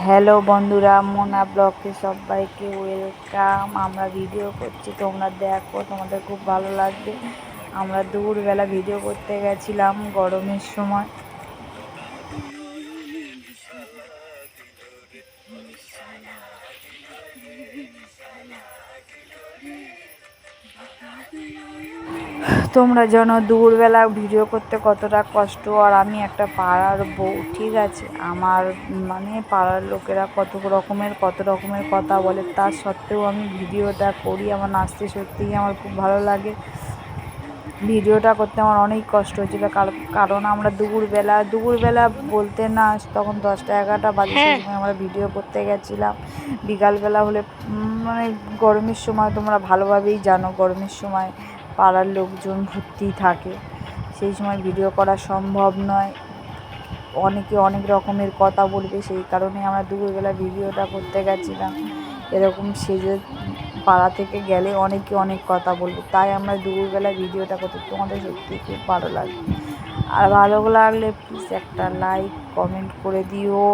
Hello বন্ধুরা, মোনা ব্লগে সবাইকে ওয়েলকাম আমরা ভিডিও করছি, তোমরা দেখো, তোমাদের খুব ভালো লাগবে। আমরা দুপুরবেলা ভিডিও করতে গেছিলাম গরমের সময়। তোমরা জানো দুপুরবেলা ভিডিও করতে কতটা কষ্ট আর আমি একটা পাড়ার বউ ঠিক আছে? আমার মানে পাড়ার লোকেরা কত রকমের কত রকমের কথা বলে তা সত্ত্বেও আমি ভিডিওটা করি আমার নাচতে সত্যিই আমার খুব ভালো লাগে। ভিডিওটা করতে আমার অনেক কষ্ট হচ্ছিল কার- কারণ আমরা দুপুরবেলা দুপুরবেলা বলতে না তখন দশটা এগারোটা বাজে সময় আমরা ভিডিও করতে গেছিলাম। বিকালবেলা হলে মানে গরমের সময় তোমরা ভালোভাবেই জানো গরমের সময়। পাড়ার লোকজন ভর্তি থাকে। সেই সময় ভিডিও করা সম্ভব নয়। অনেকে অনেক রকমের কথা বলবে, সেই কারণে আমরা দুপুরবেলা ভিডিওটা করতে গেছিলাম। এরকম সেজে পাড়া থেকে গেলে অনেকে অনেক কথা বলবে। তাই আমরা দুপুরবেলা ভিডিওটা করতে, তোমাদের সত্যি খুব ভালো লাগে আর ভালো লাগলে প্লিজ একটা লাইক কমেন্ট করে দিও।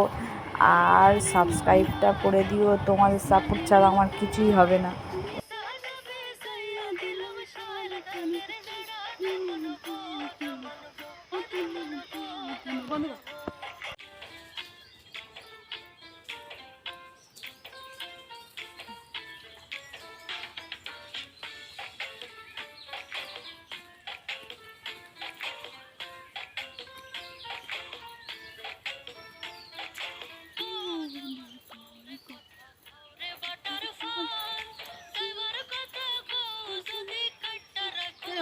আর সাবস্ক্রাইবটা করে দিও। তোমাদের সাপোর্ট ছাড়া আমার কিছুই হবে না। बंद कर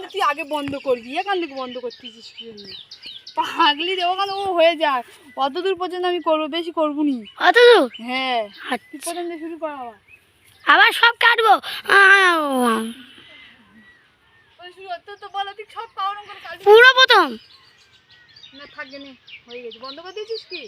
থেকে তুই আগে বন্ধ করবি এখান থেকে বন্ধ করতেছিস পাগলি রে ওখানে ও হয়ে যায়। অত দূর পর্যন্ত আমি করব বেশি করব নি। অত দূর? হ্যাঁ। আচ্ছা। তুই দিয়ে শুরু কর আবার। আবার সব কাটবো? ওই শুরু তো তো বলো তুই সব পাওয়ার পুরো প্রথম? না থাকবে না হয়ে গেছে। বন্ধ করে দিয়েছিস কি?